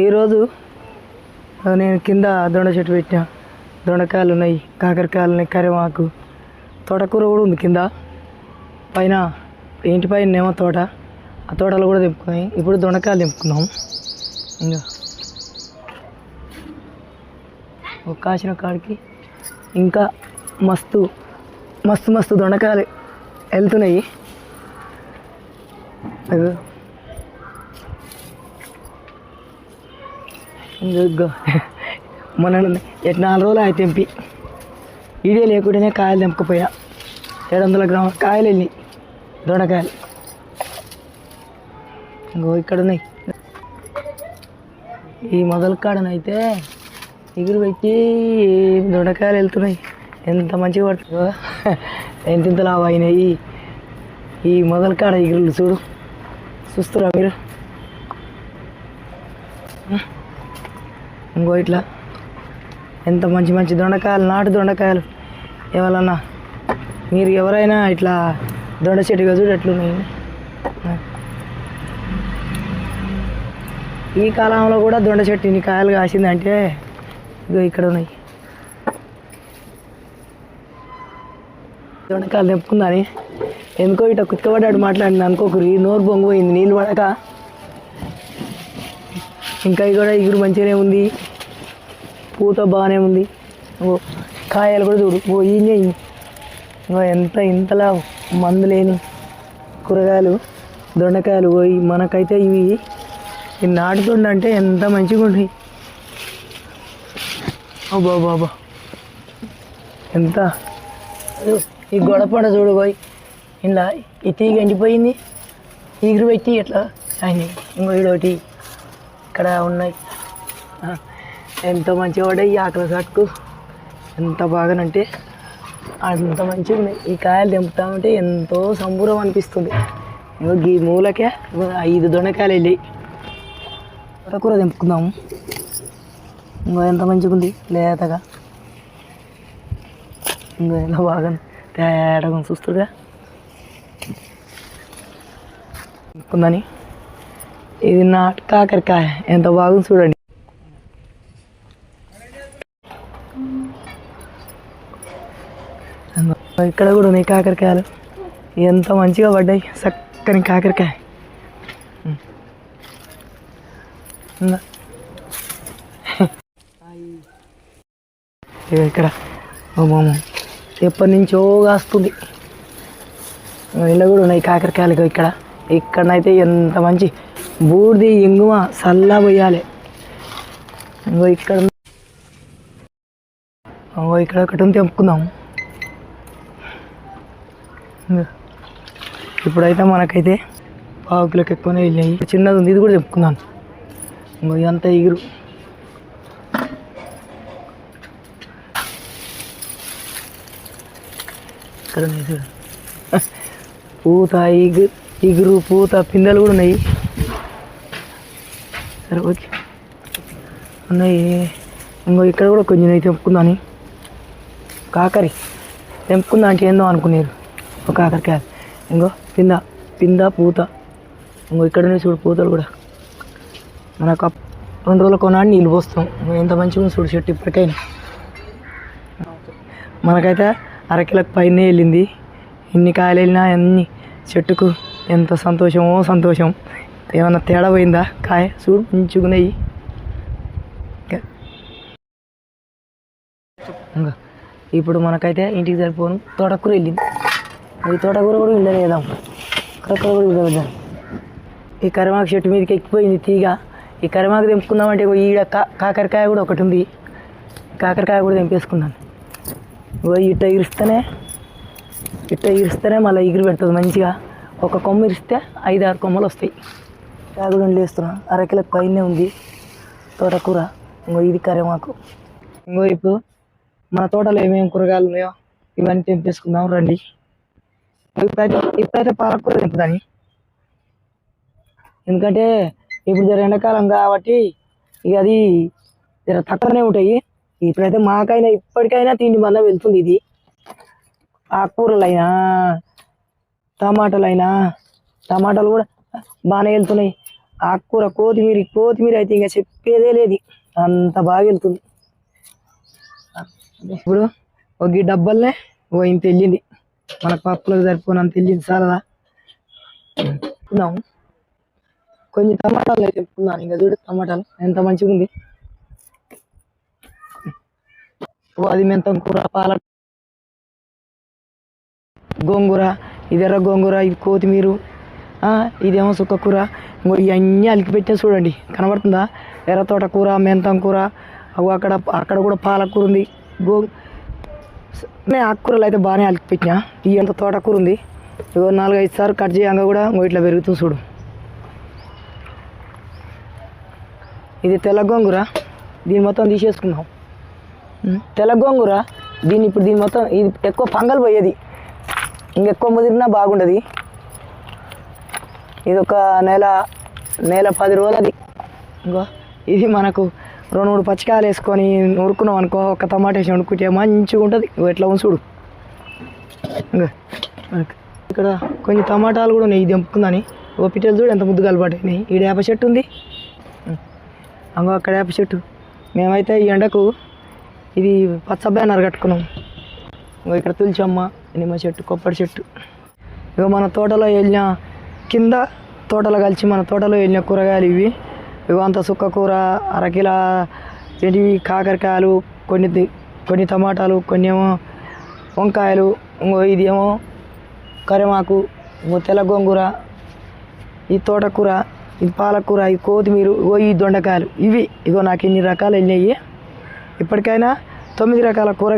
ఈరోజు నేను కింద దొండ చెట్టు పెట్టిన. దొండకాయలు ఉన్నాయి కాకరకాయలు ఉన్నాయి కరివాకు తోటకూర కూడా ఉంది కింద. పైన ఇంటి పైన ఏమో తోట. ఆ తోటలు కూడా తెంపుకున్నాయి. ఇప్పుడు దొండకాయలు తెంపుకున్నాం ఇంకా. ఒక కాసిన కాడికి ఇంకా మస్తు మస్తు మస్తు దొండకాయలు వెళ్తున్నాయి అదో ఇంకా మొన్న ఎట్ నాలుగు రోజులు అయితే తెంపి. ఇదే లేకుండానే కాయలు తెంపకపోయా. ఏడు వందల గ్రాముల కాయలు వెళ్ళినాయి దొండకాయలు. ఇంకో ఇక్కడ ఉన్నాయి ఈ మొదల కాడనైతే ఎగురు పెట్టి దొండకాయలు వెళ్తున్నాయి. ఎంత మంచిగా పడుతుందో. ఎంత ఇంత లావు అయినాయి. ఈ మొదల కాడ ఎగురులు చూడు. చూస్తురా మీరు? ఇంకో ఇట్లా. ఎంత మంచి మంచి దొండకాయలు నాటు దొండకాయలు. ఎవరన్నా మీరు ఎవరైనా ఇట్లా దొండ చెట్టుగా చూడు ఎట్లున్నాయి ఈ కాలంలో కూడా దొండ చెట్టు ఇన్ని కాయలు కాసిందంటే ఇగో ఇక్కడ ఉన్నాయి. దొండకాయలు తెంపుకుందని. ఎందుకో ఇట్లా కుక్కబడ్డాడు మాట్లాడింది అనుకోకురి నోరు పొంగిపోయింది నీళ్ళు పడక. ఇంకా కూడా ఇగురు మంచిగానే ఉంది. పూత బాగానే ఉంది. ఓ కాయలు కూడా చూడు. ఓ ఈయనే ఇంకో ఎంత ఇంతలా మందు లేని కూరగాయలు దొండకాయలు. పోయి మనకైతే ఇవి ఈ నాటుతుండ అంటే ఎంత మంచిగా ఉన్నాయి. అబ్బా బాబా ఎంత? ఈ గొడపడ చూడు పోయి ఇలా ఈ తీగ ఎండిపోయింది. ఈగురు పెట్టి ఎట్లా? ఆయన ఇంకో ఇడోటి ఇక్కడ ఉన్నాయి. ఎంతో ఎంత మంచిగా పడ్డాయి ఈ ఆకలి కట్టుకు ఎంత బాగానంటే అంత మంచిగా ఉన్నాయి. ఈ కాయలు తెంపుతామంటే ఎంతో సంబూరం అనిపిస్తుంది. ఈ మూలకే ఐదు దొండకాయలు వెళ్ళాయి. కూర తెంపుకుందాము. ఇంకో ఎంత మంచిగా ఉంది లేతగా. ఇంకో ఎంత బాగా తేడాగా ఉంది చూస్తుగా తెంపుకుందని. ఇది నాటు కాకరకాయ. ఎంత బాగుంది చూడండి. ఇక్కడ కూడా ఉన్నాయి కాకరకాయలు. ఎంత మంచిగా పడ్డాయి. చక్కని కాకరకాయ. ఇగో ఇక్కడ. ఎప్పటి నుంచో కాస్తుంది. ఇలా కూడా ఉన్నాయి కాకరకాయలు ఇక్కడ. ఇక్కడనైతే ఎంత మంచి బూడిది ఇంగుమ చల్లా పోయాలి. ఇంకో ఇక్కడ ఇంకో ఇక్కడ ఒకటి తెంపుకుందాం. ఇప్పుడైతే మనకైతే పావు ఎక్కువనే వెళ్ళాయి చిన్నది ఉంది ఇది కూడా తెంపుకుందాం. ఇంకో ఇదంతా ఎగురు ఇక్కడ పూత ఇగు ఇగురు పూత పిందెలు కూడా ఉన్నాయి. సరే ఓకే. ఉన్నాయి ఇంకో ఇక్కడ కూడా కొంచెం అయితే తెంపుకుందాని. కాకరి. తెంపుకుందా అంటే ఏందో అనుకున్నారు ఒక కాకరకాయ ఇంకో పింద పింద పూత. ఇంకో ఇక్కడ నుంచి చూడు పూతలు కూడా. మనకు రెండు రోజుల కొనాడు నీళ్ళు పోస్తాం. ఎంత మంచిగా చూడు చెట్టు ఇప్పటికైనా. మనకైతే అరకిలకు పైన వెళ్ళింది. ఎన్ని కాయలు వెళ్ళినా అన్ని చెట్టుకు ఎంత సంతోషమో సంతోషం. ఏమన్నా తేడా పోయిందా? కాయ చూడు మంచుకున్నాయి ఇంకా ఇప్పుడు మనకైతే ఇంటికి సరిపోను. తోటకూర వెళ్ళింది ఈ తోటకూర కూడా వెళ్ళలేదాం కరకూర కూడా వెళ్ళేద్దాం ఈ కరిమాకు చెట్టు మీదకి ఎక్కిపోయింది తీగ. ఈ కరిమాకు తెంపుకుందామంటే ఈడ కా కాకరకాయ కూడా ఒకటి ఉంది. కాకరకాయ కూడా తెంపేసుకున్నాను. ఇగో ఇట్ట ఇరిస్తేనే ఇట్ట ఇరిస్తేనే మళ్ళీ ఎగిరి పెడుతుంది మంచిగా. ఒక కొమ్మ ఇరిస్తే ఐదు ఆరు కొమ్మలు వస్తాయి. కాగుడు లేస్తున్నా అరకిల పైనే ఉంది తోటకూర. ఇంకో ఇది కరిమాకు ఇంకో ఇప్పుడు మన తోటలో ఏమేమి కూరగాయలు ఉన్నాయో ఇవన్నీ తెంపేసుకుందాం రండి. ఇప్పుడైతే ఇప్పుడైతే పాలకూర తెంపుదాని. ఎందుకంటే ఇప్పుడు జర ఎండాకాలం కాబట్టి ఇక అది జర తక్కువనే ఉంటాయి. ఇప్పుడైతే మాకైనా ఇప్పటికైనా తిండి మళ్ళీ వెళ్తుంది ఇది. ఆకుకూరలైనా టమాటాలైనా టమాటాలు కూడా బాగానే వెళ్తున్నాయి. ఆకుకూర కొత్తిమీర కొత్తిమీర అయితే ఇంకా చెప్పేదే లేదు. అంత బాగా వెళ్తుంది. ఇప్పుడు ఒక ఈ డబ్బల్నే ఓ ఇంత వెళ్ళింది మన పప్పులకు సరిపోనంత వెళ్ళింది సరదా తిన్నాము కొన్ని టమాటాలు అయితే ఉన్నాను ఇంకా చూడు టమాటాలు ఎంత మంచిగా ఉంది. అది మెంతం కూర పాల గోంగూర ఇది ఎర్ర గోంగూర ఇది కొత్తిమీర ఇదేమో సుక్క కూర. ఇంకో ఇవన్నీ అలికి చూడండి. కనబడుతుందా? ఎర్ర తోట కూర మెంతం కూర. అవు అక్కడ అక్కడ కూడా పాలకూర ఉంది. గో నేను ఆకుకూరలు అయితే బాగానే అలికి పెట్టినా. ఈ ఎంత తోటకూర ఉంది. ఇగో నాలుగైదు సార్లు కట్ చేయంగా కూడా ఇంకో ఇట్లా పెరుగుతూ చూడు. ఇది తెల్ల గోంగూర. దీన్ని మొత్తం తీసేసుకుందాం. తెల్ల గోంగూర. దీన్ని ఇప్పుడు దీని మొత్తం ఇది ఎక్కువ ఫంగల్ పోయేది. ఇంకెక్కువ ముదిరినా బాగుండదు. ఇది ఒక నెల నెల పది రోజులది. ఇంకో ఇది మనకు రెండు మూడు పచ్చికాయలు వేసుకొని నూరుకున్నాం అనుకో ఒక టమాటా వేసి వండుకుంటే మంచిగా ఉంటుంది. ఎట్లా ఉంచుడు చూడు. ఇక్కడ కొన్ని టమాటాలు కూడా ఉన్నాయి ఇది తెంపుకుందని ఓ పిట్టలు చూడు ఎంత ముద్దు కలపడినాయి ఈ వేప చెట్టు ఉంది. అంగో అక్కడ వేప చెట్టు. మేమైతే ఈ ఎండకు ఇది పచ్చ బ్యానర్ కట్టుకున్నాం. ఇంకో ఇక్కడ తులచమ్మ నిమ్మ చెట్టు కొబ్బరి చెట్టు. ఇక మన తోటలో వెళ్ళిన కింద తోటలో కలిసి మన తోటలో వెళ్ళిన కూరగాయలు ఇవి. ఇవి సుక్కకూర సుక్క కూర అరకిల ఏంటివి? కాకరకాయలు కొన్ని కొన్ని టమాటాలు కొన్ని ఏమో వంకాయలు ఇంకో ఇది ఏమో కరిమాకు ఇంకో తెల్ల గోంగూర ఈ తోటకూర ఇది పాలకూర ఇది కొత్తిమీర ఇగో ఈ దొండకాయలు. ఇవి. ఇగో నాకు ఇన్ని రకాలు వెళ్ళినాయి ఇప్పటికైనా తొమ్మిది రకాల కూరగాయలు